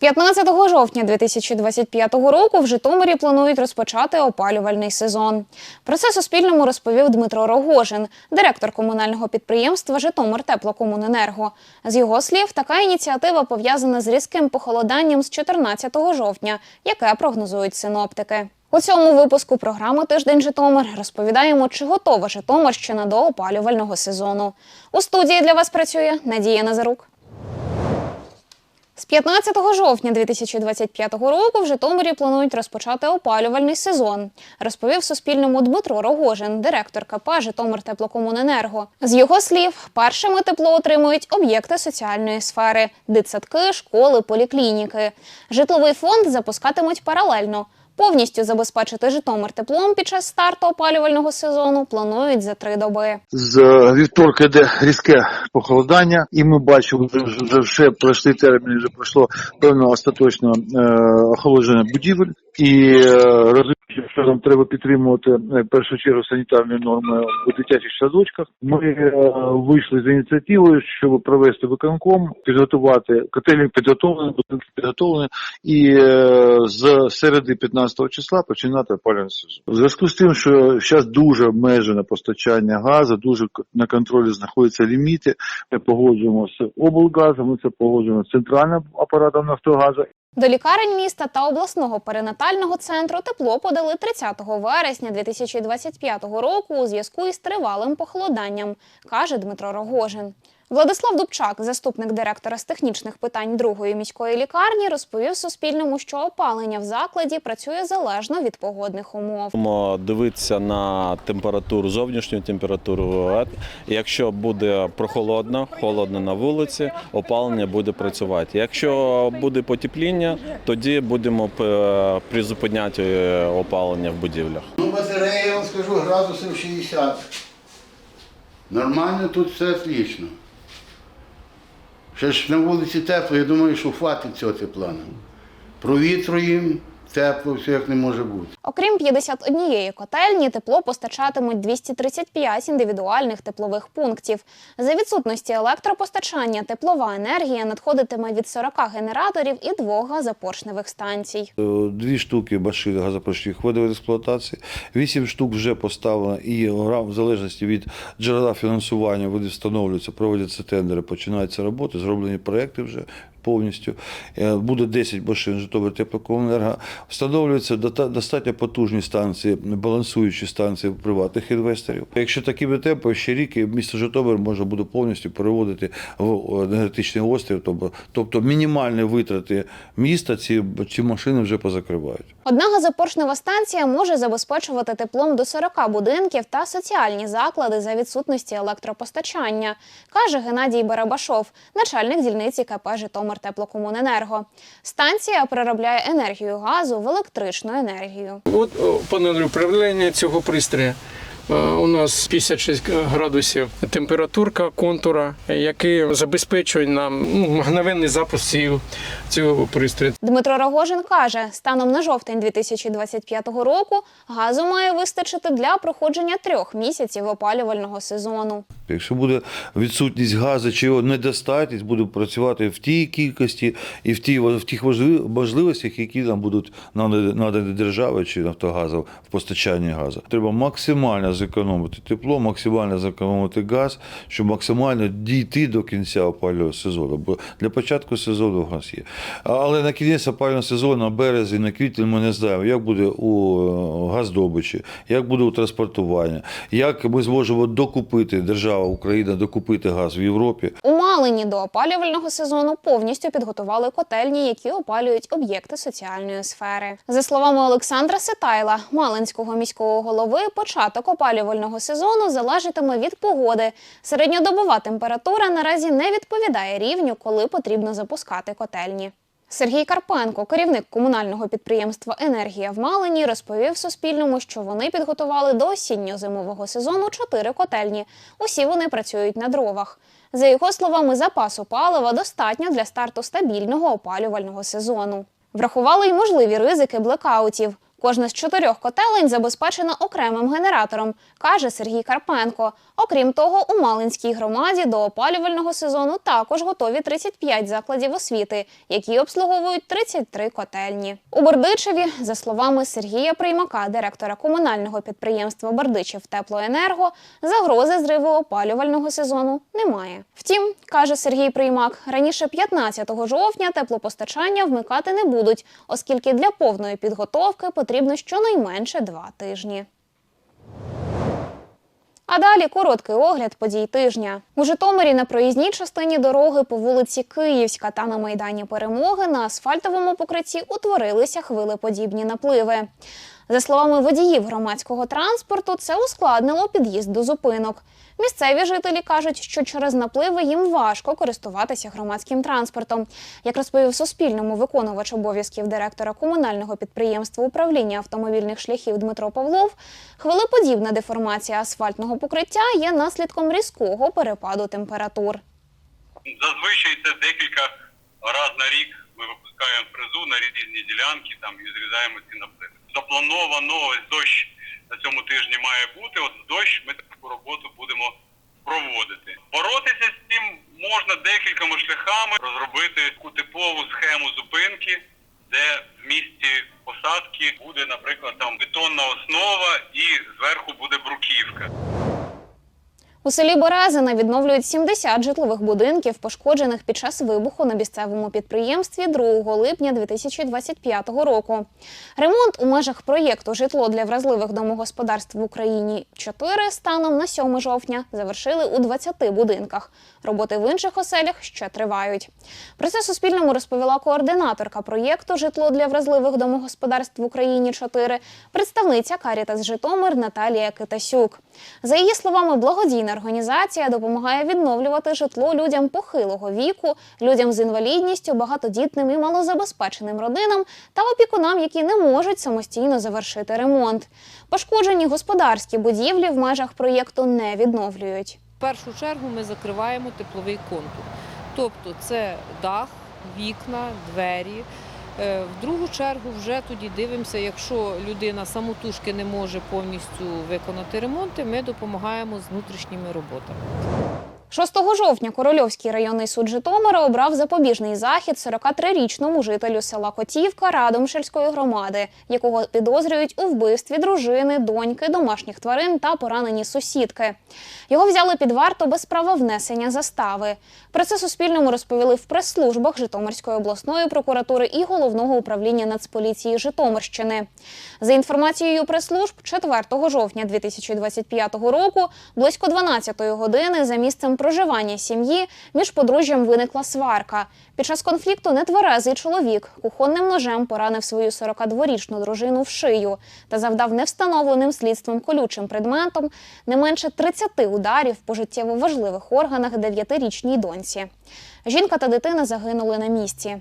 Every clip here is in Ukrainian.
15 жовтня 2025 року в Житомирі планують розпочати опалювальний сезон. Про це Суспільному розповів Дмитро Рогожин, директор комунального підприємства Житомир Теплокомуненерго. З його слів, така ініціатива пов'язана з різким похолоданням з 14 жовтня, яке прогнозують синоптики. У цьому випуску програми Тиждень Житомир розповідаємо, чи готова Житомирщина до опалювального сезону. У студії для вас працює Надія Назарук. З 15 жовтня 2025 року в Житомирі планують розпочати опалювальний сезон, розповів Суспільному Дмитро Рогожин, директор КП Житомир Теплокомуненерго. З його слів, першими тепло отримують об'єкти соціальної сфери, дитсадки, школи, поліклініки. Житловий фонд запускатимуть паралельно. Повністю забезпечити Житомир теплом під час старту опалювального сезону планують за три доби. З вівторка йде різке похолодання, і ми бачимо, вже, вже, пройшли терміни, вже пройшло певне остаточне е, охолодження будівель. І е, розуміючи, що нам треба підтримувати е, в першу чергу санітарні норми у дитячих садочках. Ми е, вийшли з ініціативою, щоб провести виконком, підготувати котельні підготовлені, будинки підготовлені, і е, з середи 15 числа починати опалювальний сезон. У зв'язку з тим, що зараз дуже обмежене постачання газу, дуже на контролі знаходяться ліміти. Ми погоджуємо з облгазом, ми це погоджуємо з центральним апаратом Нафтогазу До лікарень міста та обласного перинатального центру тепло подали 30 вересня 2025 року у зв'язку із тривалим похолоданням, каже Дмитро Рогожин. Владислав Дубчак, заступник директора з технічних питань другої міської лікарні, розповів Суспільному, що опалення в закладі працює залежно від погодних умов. Дивитися на температуру, зовнішню температуру. Якщо буде прохолодно, холодно на вулиці, опалення буде працювати. Якщо буде потепління, тоді будемо е, призупиняти е, опалення в будівлях. Ну, батарея, я вам скажу, градусів 60. Нормально тут все отлично. Ще ж на вулиці тепло, я думаю, що хватить цього тепла Провітру їм, тепло, все як не може бути. Окрім 51 котельні, тепло постачатимуть 235 індивідуальних теплових пунктів. За відсутності електропостачання теплова енергія надходитиме від 40 генераторів і двох газопоршневих станцій. Е, Дві штуки машин газопровідних вводили в експлуатацію, вісім штук вже поставлено і в залежності від джерела фінансування вони встановлюються, проводяться тендери, починаються роботи, зроблені проекти вже повністю. Е, Буде 10 машин Житомир теплокомуненерго. Встановлюються дота- достатньо потужні станції, балансуючі станції приватних інвесторів. Якщо такими темпами, ще рік місто Житомир можна буде повністю переводити в енергетичний острів, тобто, тобто мінімальні витрати міста ці, ці машини вже позакривають. Одна газопоршнева станція може забезпечувати теплом до 40 будинків та соціальні заклади за відсутності електропостачання, каже Геннадій Барабашов, начальник дільниці КП Житомир Теплокомуненерго. Станція переробляє енергію газу в електричну енергію. От панель управління цього пристрою. Е, У нас 56 градусів температурка контура, який забезпечує нам ну, мгновенний запуск цього, цього пристрою. Дмитро Рогожин каже, станом на жовтень 2025 року газу має вистачити для проходження трьох місяців опалювального сезону. Якщо буде відсутність газу чи його недостатність, буде працювати в тій кількості і в, тій, в тих можливостях, які нам будуть надані державою чи Нафтогазом в постачанні газу. Треба максимально зекономити тепло, максимально зекономити газ, щоб максимально дійти до кінця опалювального сезону. Бо для початку сезону газ є. Але на кінець опалювального сезону, на березень, на квітень ми не знаємо, як буде у е, газдобичі, як буде у транспортуванні, як ми зможемо докупити держава Україна докупити газ в Європі. У Малині до опалювального сезону повністю підготували котельні, які опалюють об'єкти соціальної сфери. За словами Олександра Ситайла, Малинського міського голови, початок опалювального сезону залежатиме від погоди. Середньодобова температура наразі не відповідає рівню, коли потрібно запускати котельні. Сергій Карпенко, керівник комунального підприємства Енергія в Малині, розповів Суспільному, що вони підготували до осінньо-зимового сезону чотири котельні. Усі вони працюють на дровах. За його словами, запасу палива достатньо для старту стабільного опалювального сезону. Врахували й можливі ризики блекаутів. Кожна з чотирьох котелень забезпечена окремим генератором, каже Сергій Карпенко. Окрім того, у Малинській громаді до опалювального сезону також готові 35 закладів освіти, які обслуговують 33 котельні. У Бердичеві, за словами Сергія Приймака, директора комунального підприємства Бердичев Теплоенерго, загрози зриву опалювального сезону немає. Втім, каже Сергій Приймак, раніше 15 жовтня теплопостачання вмикати не будуть, оскільки для повної підготовки потрібно щонайменше два тижні. А далі короткий огляд подій тижня. У Житомирі на проїзній частині дороги по вулиці Київська та на майдані Перемоги на асфальтовому покритті утворилися хвилеподібні напливи. За словами водіїв громадського транспорту, це ускладнило під'їзд до зупинок. Місцеві жителі кажуть, що через напливи їм важко користуватися громадським транспортом. Як розповів Суспільному виконувач обов'язків директора комунального підприємства управління автомобільних шляхів Дмитро Павлов, хвилеподібна деформація асфальтного покриття є наслідком різкого перепаду температур. Зазвичай це декілька разів на рік ми випускаємо фрезу на різні ділянки там і зрізаємо ці наплити. Заплановано ось дощ на цьому тижні має бути. От дощ ми таку роботу будемо проводити. Боротися з цим можна декількома шляхами розробити таку типову схему зупинки, де в місці посадки буде, наприклад, там бетонна основа і зверху буде бруківка. У селі Березина відновлюють 70 житлових будинків, пошкоджених під час вибуху на місцевому підприємстві 2 липня 2025 року. Ремонт у межах проєкту Житло для вразливих домогосподарств в Україні 4 станом на 7 жовтня завершили у 20 будинках. Роботи в інших оселях ще тривають. Про це Суспільному розповіла координаторка проєкту Житло для вразливих домогосподарств в Україні 4 представниця Карітас Житомир Наталія Китасюк. За її словами, благодійна організація допомагає відновлювати житло людям похилого віку, людям з інвалідністю, багатодітним і малозабезпеченим родинам та опікунам, які не можуть самостійно завершити ремонт. Пошкоджені господарські будівлі в межах проєкту не відновлюють. В першу чергу ми закриваємо тепловий контур. Тобто це дах, вікна, двері. Е, В другу чергу вже тоді дивимося, якщо людина самотужки не може повністю виконати ремонти, ми допомагаємо з внутрішніми роботами. 6 жовтня Корольовський районний суд Житомира обрав запобіжний захід 43-річному жителю села Котівка Радомшельської громади, якого підозрюють у вбивстві дружини, доньки, домашніх тварин та поранені сусідки. Його взяли під варту без права внесення застави. Про це Суспільному розповіли в прес-службах Житомирської обласної прокуратури і головного управління Нацполіції Житомирщини. За інформацією прес-служб, 4 жовтня 2025 року, близько 12-ї години за місцем проживання сім'ї між подружжям виникла сварка. Під час конфлікту нетверезий чоловік кухонним ножем поранив свою 42-річну дружину в шию та завдав невстановленим слідством колючим предметом не менше 30 ударів по життєво важливих органах 9-річній доньці. Жінка та дитина загинули на місці.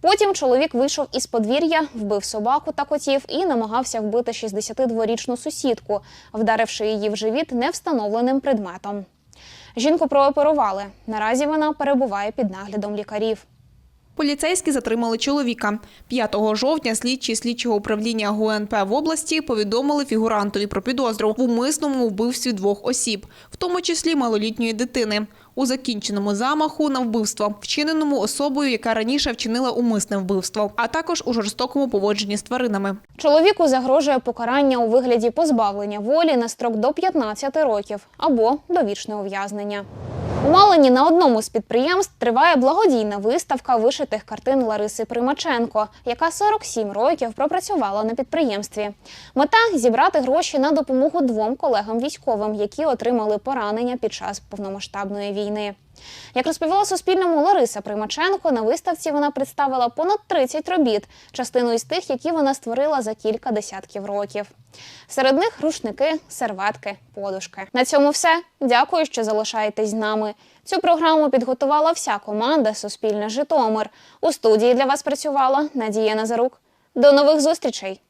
Потім чоловік вийшов із подвір'я, вбив собаку та котів і намагався вбити 62-річну сусідку, вдаривши її в живіт невстановленим предметом. Жінку прооперували. Наразі вона перебуває під наглядом лікарів. Поліцейські затримали чоловіка. 5 жовтня слідчі слідчого управління ГУНП в області повідомили фігурантові про підозру в умисному вбивстві двох осіб, в тому числі малолітньої дитини. У закінченому замаху на вбивство, вчиненому особою, яка раніше вчинила умисне вбивство, а також у жорстокому поводженні з тваринами. Чоловіку загрожує покарання у вигляді позбавлення волі на строк до 15 років або довічне ув'язнення. У Малині на одному з підприємств триває благодійна виставка вишитих картин Лариси Примаченко, яка 47 років пропрацювала на підприємстві. Мета зібрати гроші на допомогу двом колегам військовим, які отримали поранення під час повномасштабної війни. Як розповіла Суспільному Лариса Примаченко, на виставці вона представила понад 30 робіт, частину із тих, які вона створила за кілька десятків років. Серед них рушники, серветки, подушки. На цьому все. Дякую, що залишаєтесь з нами. Цю програму підготувала вся команда Суспільне Житомир. У студії для вас працювала Надія Назарук. До нових зустрічей!